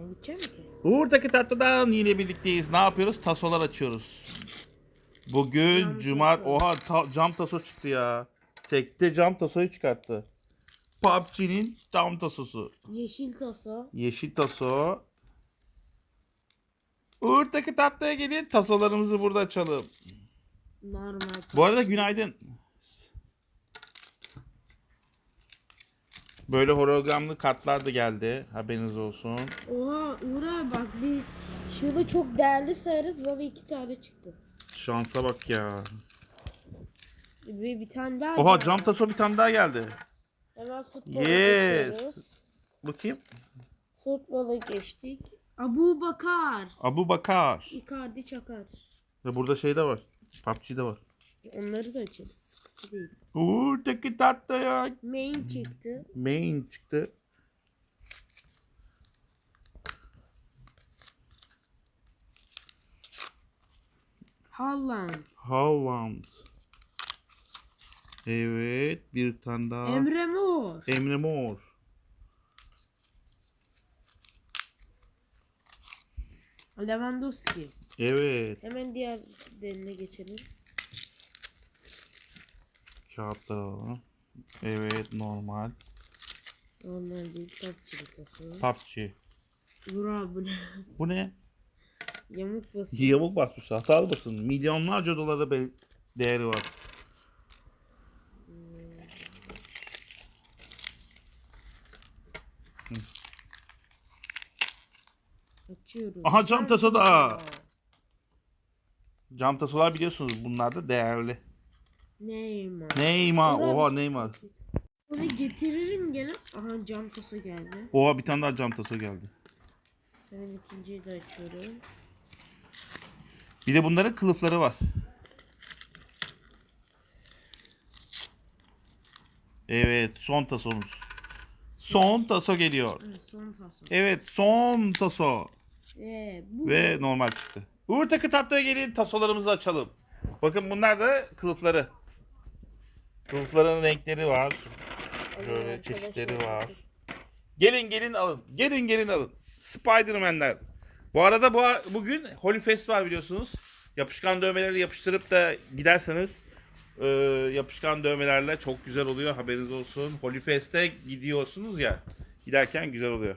Ben gideceğim ki. Uğur'daki tatlıdan yine birlikteyiz. Ne yapıyoruz? Tasolar açıyoruz. Bugün Cam taso. Oha ta- cam taso çıktı ya. Tekte cam tasoyu çıkarttı. PUBG'nin cam tasosu. Yeşil tasa. Yeşil taso. Uğur'daki tatlıya gelin. Tasolarımızı burada açalım. Normal. Bu arada günaydın. Böyle hologramlı kartlar da geldi. Haberiniz olsun. Oha Uğur abi bak biz şurada çok değerli sayarız. Bana iki tane çıktı. Şansa bak ya. Ve bir tane daha Oha geldi. cam taso bir tane daha geldi. Hemen futbola Yes. geçiyoruz. Bakayım. Futbola geçtik. Abu Bakar. Abu Bakar. Icardi Çakar. Ve burada şey de var. PUBG de var. Onları da açarız. Sıkıntı değil. Uğur'daki tatlıya Main çıktı. main çıktı. Haaland. Haaland. Evet bir tane daha. Emre Mor. Emre Mor. Lewandowski. Evet. Hemen diğer derine geçelim. Kağıtlar alalım. Evet normal. Normal değil. Topçuluk olsun. PUBG. Uğur abi bu ne? Bu ne? Yamuk basıyor. Yamuk basmış. Hatalı basın. Milyonlarca dolara be- değeri var. Açıyorum. Aha, cam Cam taso da. taso. Cam tasolar biliyorsunuz bunlar da değerli. Neymar. Neymar. Oha Neymar. Bunu getiririm gene. Aha cam taso geldi. Oha bir tane daha cam taso geldi. Hemen ikinciyi de açıyorum. Bir de bunların kılıfları var. Evet son tasomuz. Son taso geliyor. Evet, son taso. Evet son taso. Ve bu. Ve normal çıktı. Uğur takı tatlıya gelin tasolarımızı açalım. Bakın bunlar da kılıfları. Kılıfların renkleri var. Arkadaşlar, çeşitleri var. Gelin gelin alın. Gelin gelin alın. Spider-Man'ler. Bu arada bu bugün Holy Fest var biliyorsunuz. Yapışkan dövmeleri yapıştırıp da giderseniz e, yapışkan dövmelerle çok güzel oluyor haberiniz olsun. Holy Fest'e gidiyorsunuz ya. Giderken güzel oluyor.